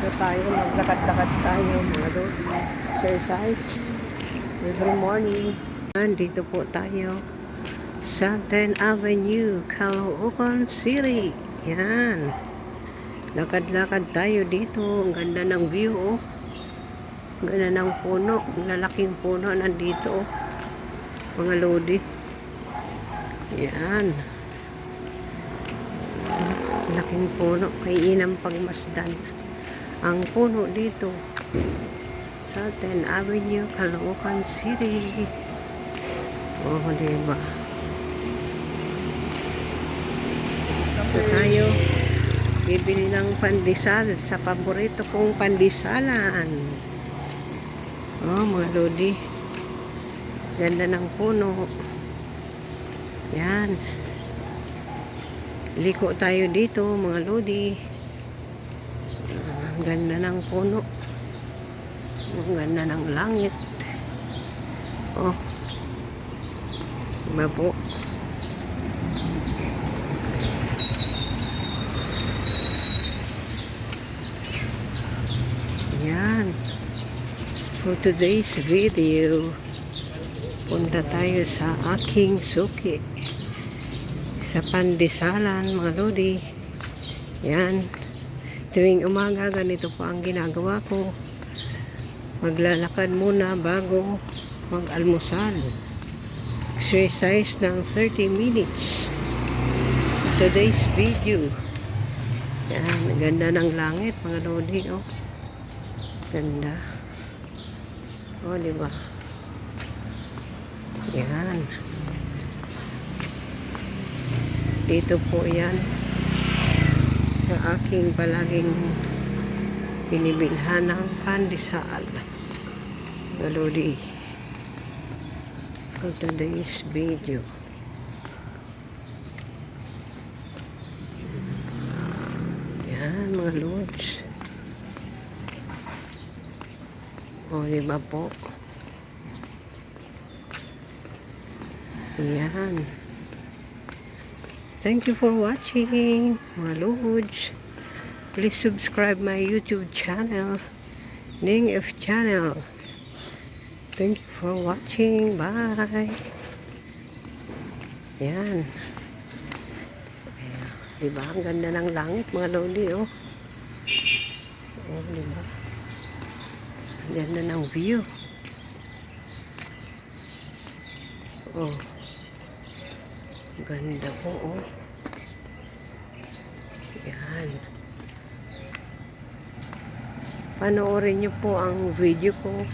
Dito tayo, maglakad-lakad tayo, mga lodi. Exercise. Every morning. Dito po tayo sa 10 Avenue, Caloocan City. Yan. Lakad-lakad tayo dito. Ang ganda ng view, oh. Ang ganda ng puno. Ang lalaking puno nandito, oh. Mga lodi. Yan. Laking puno. Kay inang pagmasdan. Ang puno dito sa 10 Avenue, Caloocan City. Oh, diba? Ito tayo. Bibili ng pandesal sa paborito kong pandesalan. Oh, mga lodi. Ganda ng puno. Yan. Liko tayo dito, mga lodi. Ah, Ang ganda ng puno. Ang ganda ng langit. Oh. Diba? Yan. For today's video, punta tayo sa aking suki. Sa pandesalan, mga lodi. Yan. Tuwing umaga, ganito po ang ginagawa ko. Maglalakad muna bago mag-almusal. Exercise ng 30 minutes. Today's video. Yan, ganda ng langit, mga lodi, oh. Ganda. Oh, di ba? Yan. Dito po yan. Sa aking palaging binibilhan ng pandesal. Galodi. For today's video. Yan, mga lords. O, di ba po? Yan. Thank you for watching, mga lords. Please subscribe my YouTube channel, Ning F Channel. Thank you for watching. Bye. Yan. Ayan. Diba? Ang ganda ng langit, mga lodi, oh. Oh, diba? Ang ganda ng view. Oh. Ganda po, oh. Yan. Panoorin niyo po ang video ko